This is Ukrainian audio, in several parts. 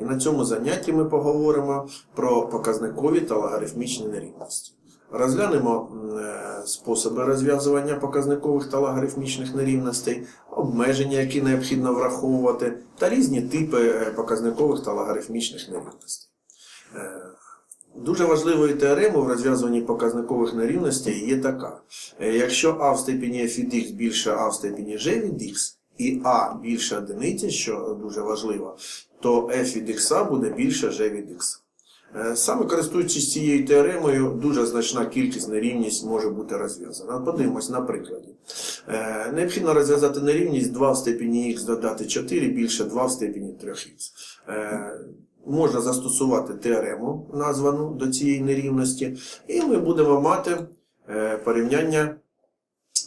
І на цьому занятті ми поговоримо про показникові та логарифмічні нерівності. Розглянемо е, способи розв'язування показникових та логарифмічних нерівностей, обмеження, які необхідно враховувати, та різні типи е, показникових та логарифмічних нерівностей. Е, Дуже важливою теоремою в розв'язуванні показникових нерівностей є така. Якщо а в степені f від x більше а в степені g від x, і а більше одиниці, що дуже важливо, то f від x буде більше g від x. Е, Саме користуючись цією теоремою, дуже значна кількість нерівність може бути розв'язана. Подивимось на прикладі. Е, Необхідно розв'язати нерівність 2 в степені х додати 4 більше 2 в степені 3х. Е, Можна застосувати теорему, названу до цієї нерівності, і ми будемо мати порівняння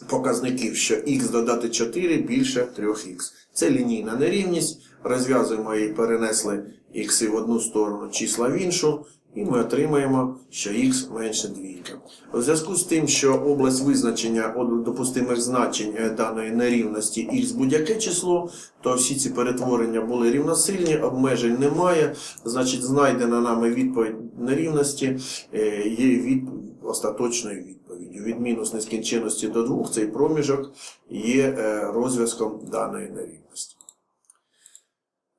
показників, що х додати 4 більше 3х. Це лінійна нерівність. Розв'язуємо її, перенесли х в одну сторону, числа в іншу, і ми отримаємо, що х менше двійки. У зв'язку з тим, що область визначення допустимих значень е, даної нерівності х будь-яке число, то всі ці перетворення були рівносильні, обмежень немає. Значить, знайдена нами відповідь нерівності е, є від остаточною відповіддю. Від мінус нескінченності до 2 цей проміжок є е, розв'язком даної нерівності.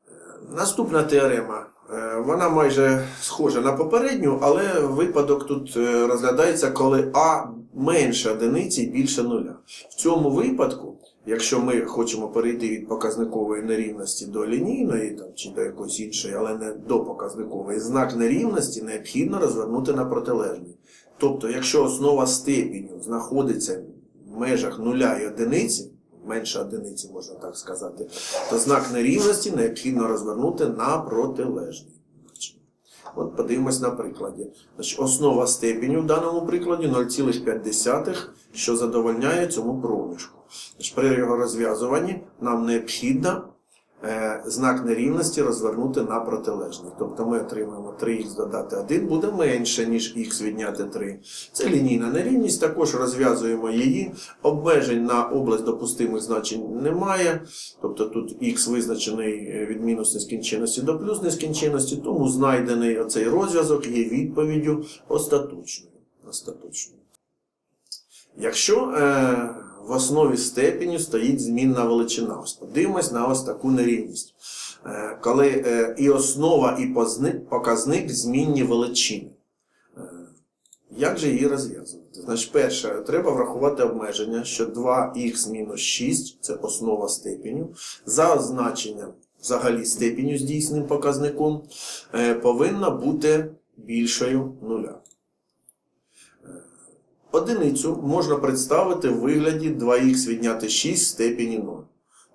Е, Наступна теорема. е, Вона майже схожа на попередню, але випадок тут розглядається, коли А менше одиниці і більше нуля. В цьому випадку, якщо ми хочемо перейти від показникової нерівності до лінійної там, чи до якоїсь іншої, але не до показникової, знак нерівності необхідно розвернути на протилежний. Тобто, якщо основа степеню знаходиться в межах нуля і одиниці, менше одиниці, можна так сказати, то знак нерівності необхідно розвернути на протилежний. От подивимось на прикладі. Значить, основа степеню в даному прикладі 0,5, що задовольняє цьому проміжку. Значить, при його розв'язуванні нам необхідно е, знак нерівності розвернути на протилежний. Тобто ми отримаємо 3х додати 1 буде менше, ніж х відняти 3. Це лінійна нерівність, також розв'язуємо її. Обмежень на область допустимих значень немає. Тобто тут х визначений е, від мінус нескінченності до плюс нескінченності, тому знайдений оцей розв'язок є відповіддю остаточною. остаточною. Якщо е, в основі степені стоїть змінна величина, ось подивимось на ось таку нерівність. Е, коли е, і основа, і показник змінні величини. Е, як же її розв'язувати? Значить, перше, треба врахувати обмеження, що 2х мінус 6 це основа степеню. За означенням взагалі степеню з дійсним показником повинна бути більшою нуля. Е, Одиницю можна представити в вигляді 2х відняти 6 в степені 0.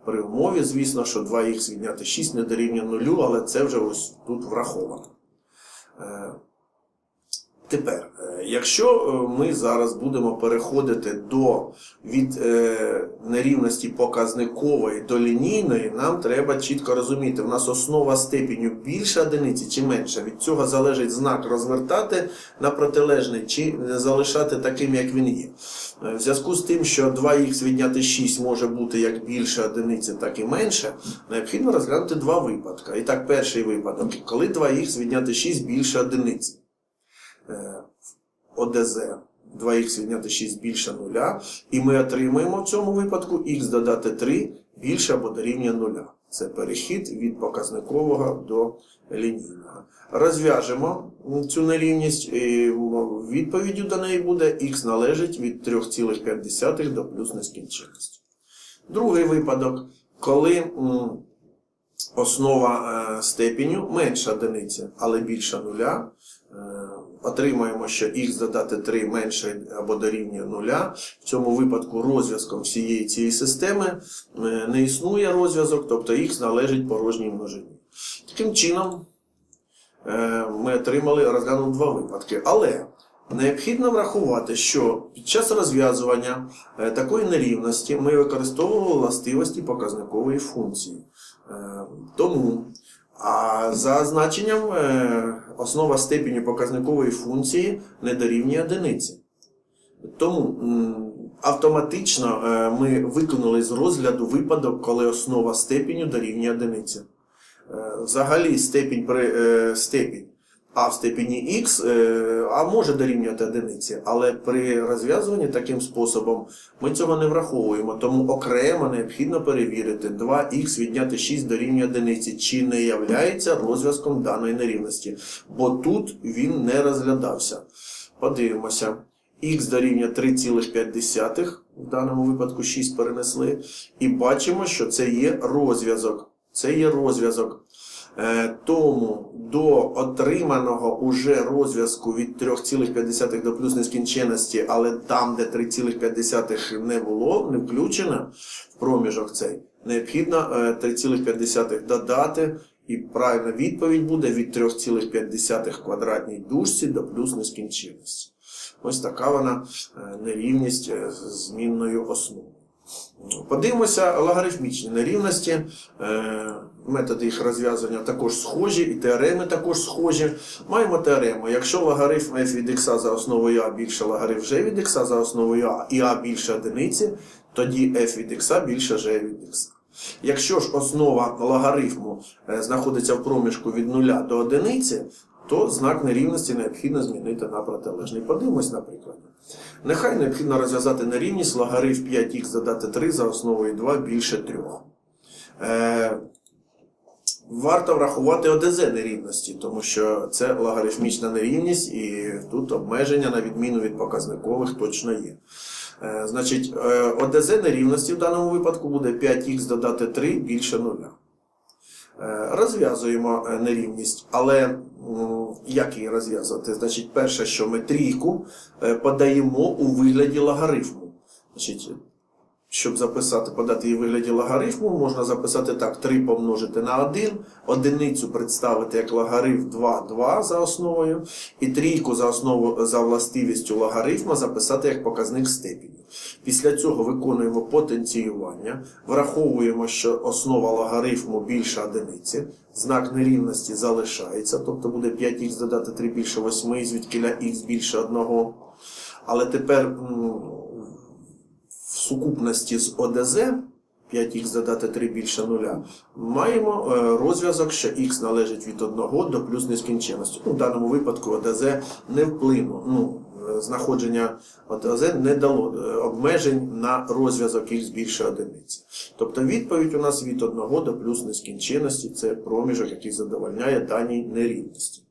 При умові, звісно, що 2х відняти 6 не дорівнює 0, але це вже ось тут враховано. Тепер, е, якщо е, ми зараз будемо переходити до від е, нерівності показникової до лінійної, нам треба чітко розуміти, в нас основа степеню більше одиниці чи менше. Від цього залежить знак розвертати на протилежний чи залишати таким, як він є. В зв'язку з тим, що 2х відняти 6 може бути як більше одиниці, так і менше, необхідно розглянути два випадки. І так, перший випадок, коли 2х відняти 6 більше одиниці. Е, ОДЗ 2х відняти 6 більше 0, і ми отримаємо в цьому випадку х додати 3 більше або дорівнює 0. Це перехід від показникового до лінійного. Розв'яжемо цю нерівність, і відповіддю до неї буде х належить від 3,5 до плюс нескінченності. Другий випадок, коли основа е, степеню менша одиниці, але більша нуля, отримаємо, що х додати 3 менше або дорівнює нуля. В цьому випадку розв'язком всієї цієї системи е, не існує розв'язок, тобто х належить порожній множині. Таким чином, е, ми отримали, розглянули два випадки. Але необхідно врахувати, що під час розв'язування е, такої нерівності ми використовували властивості показникової функції. Е, Тому а за значенням е, основа степені показникової функції не дорівнює одиниці. Тому автоматично е, ми виконали з розгляду випадок, коли основа степеню дорівнює одиниці. Е, Взагалі степінь при степінь а в степені х е, а може дорівнювати одиниці, але при розв'язуванні таким способом ми цього не враховуємо, тому окремо необхідно перевірити 2х відняти 6 дорівнює одиниці, чи не являється розв'язком даної нерівності, бо тут він не розглядався. Подивимося. Х дорівнює 3,5, в даному випадку 6 перенесли, і бачимо, що це є розв'язок. Це є розв'язок. Е, Тому до отриманого уже розв'язку від 3,5 до плюс нескінченності, але там, де 3,5 не було, не включено в проміжок цей, необхідно е, 3,5 додати, і правильна відповідь буде від 3,5 квадратній дужці до плюс нескінченності. Ось така вона е, нерівність е, змінною основою. Подивимося логарифмічні нерівності. Е, Методи їх розв'язання також схожі, і теореми також схожі. Маємо теорему. Якщо логарифм f від x за основою а більше логарифм g від x за основою а і а більше одиниці, тоді f від x більше g від x. Якщо ж основа логарифму е, знаходиться в проміжку від 0 до одиниці, то знак нерівності необхідно змінити на протилежний. Подивимось на прикладі. Нехай необхідно розв'язати нерівність логарифм 5х додати 3 за основою 2 більше 3. Е, варто врахувати ОДЗ нерівності, тому що це логарифмічна нерівність, і тут обмеження, на відміну від показникових, точно є. Е, значить, е, ОДЗ нерівності в даному випадку буде 5х додати 3 більше 0. Е, Розв'язуємо е, нерівність, але як її розв'язувати? Значить, перше, що ми трійку е, подаємо у вигляді логарифму. Значить, щоб записати, подати її в вигляді логарифму, можна записати так: 3 помножити на 1, одиницю представити як логарифм 2, 2 за основою, і трійку за основу за властивістю логарифма записати як показник степені. Після цього виконуємо потенціювання, враховуємо, що основа логарифму більша одиниці, знак нерівності залишається, тобто буде 5х додати 3 більше 8, звідкиля х більше 1. Але тепер в сукупності з ОДЗ 5х додати 3 більше 0, маємо е, розв'язок, що х належить від 1 до плюс нескінченності. Ну, в даному випадку ОДЗ не вплинуло. Ну, знаходження ОТЗ не дало е, обмежень на розв'язок х більше одиниці. Тобто відповідь у нас від 1 до плюс нескінченності це проміжок, який задовольняє даній нерівності.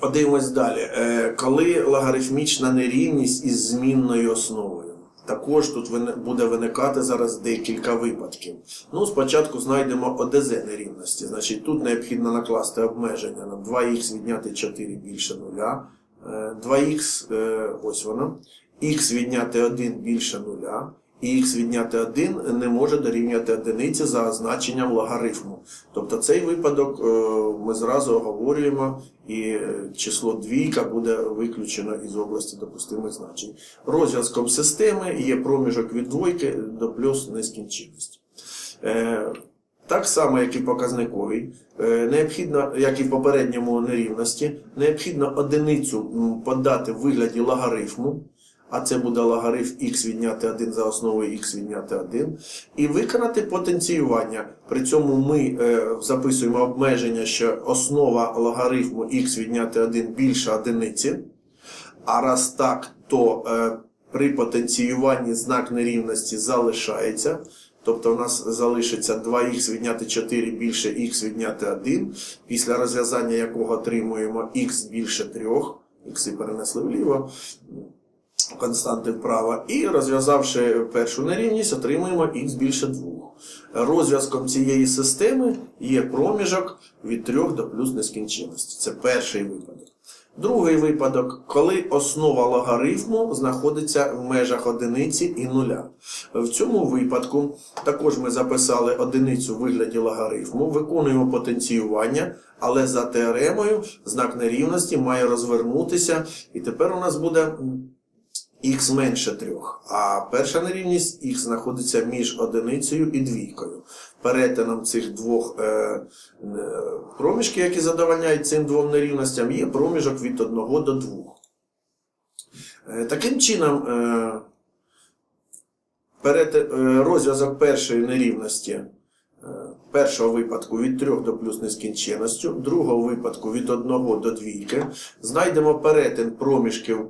Подивимось далі. Е, Коли логарифмічна нерівність із змінною основою. Також тут буде виникати зараз декілька випадків. Ну, спочатку знайдемо ОДЗ нерівності. Значить, тут необхідно накласти обмеження на 2х відняти 4 більше 0. 2х, е, ось воно. Х відняти 1 більше 0. І х відняти 1 не може дорівнювати одиниці за означенням логарифму. Тобто цей випадок е, ми зразу оговорюємо, і е, число двійка буде виключено із області допустимих значень. Розв'язком системи є проміжок від двойки до плюс нескінченності. Е, Так само, як і показниковій, е, необхідно, як і в попередньому нерівності, необхідно одиницю подати в вигляді логарифму, а це буде логарифм х відняти 1 за основою х відняти 1, і виконати потенціювання. При цьому ми е, записуємо обмеження, що основа логарифму х відняти 1 більше одиниці, а раз так, то е, при потенціюванні знак нерівності залишається. Тобто у нас залишиться 2х відняти 4 більше х відняти 1, після розв'язання якого отримуємо х більше 3, х перенесли вліво, константи вправо, і розв'язавши першу нерівність, отримуємо х більше 2. Розв'язком цієї системи є проміжок від 3 до плюс нескінченності. Це перший випадок. Другий випадок, коли основа логарифму знаходиться в межах одиниці і нуля. В цьому випадку також ми записали одиницю в вигляді логарифму, виконуємо потенціювання, але за теоремою знак нерівності має розвернутися, і тепер у нас буде х менше 3. А перша нерівність х знаходиться між одиницею і двійкою. Перетином цих двох е, е, проміжків, які задовольняють цим двом нерівностям, є проміжок від 1 до 2. Е, таким чином, е, перети- е, розв'язок першої нерівності Е, Першого випадку від 3 до плюс нескінченності, другого випадку від 1 до 2. Знайдемо перетин проміжків.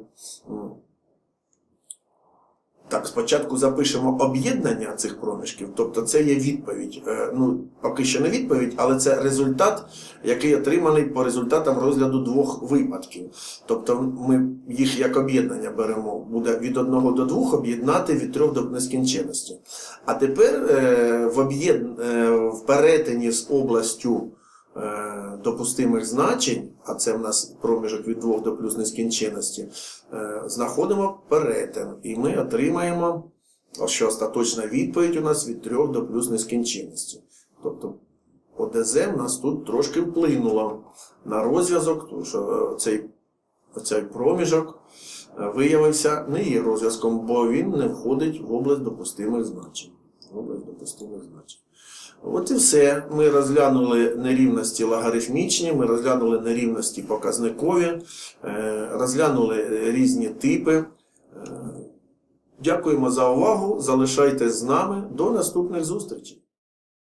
Так, спочатку запишемо об'єднання цих проміжків, тобто це є відповідь. Е, Ну, поки що не відповідь, але це результат, який отриманий по результатам розгляду двох випадків. Тобто ми їх як об'єднання беремо, буде від 1 до 2 об'єднати від 3 до нескінченності. А тепер е, в, е, в перетині з областю допустимих значень, а це в нас проміжок від 2 до плюс нескінченності, е, знаходимо перетин. І ми отримаємо, що остаточна відповідь у нас від 3 до плюс нескінченності. Тобто ОДЗ в нас тут трошки вплинуло на розв'язок, тому що е, цей, цей проміжок е, виявився не є розв'язком, бо він не входить в область допустимих значень. В область допустимих значень. От і все. Ми розглянули нерівності логарифмічні, ми розглянули нерівності показникові, е, розглянули різні типи. Е, Дякуємо за увагу. Залишайтесь з нами. До наступних зустрічей.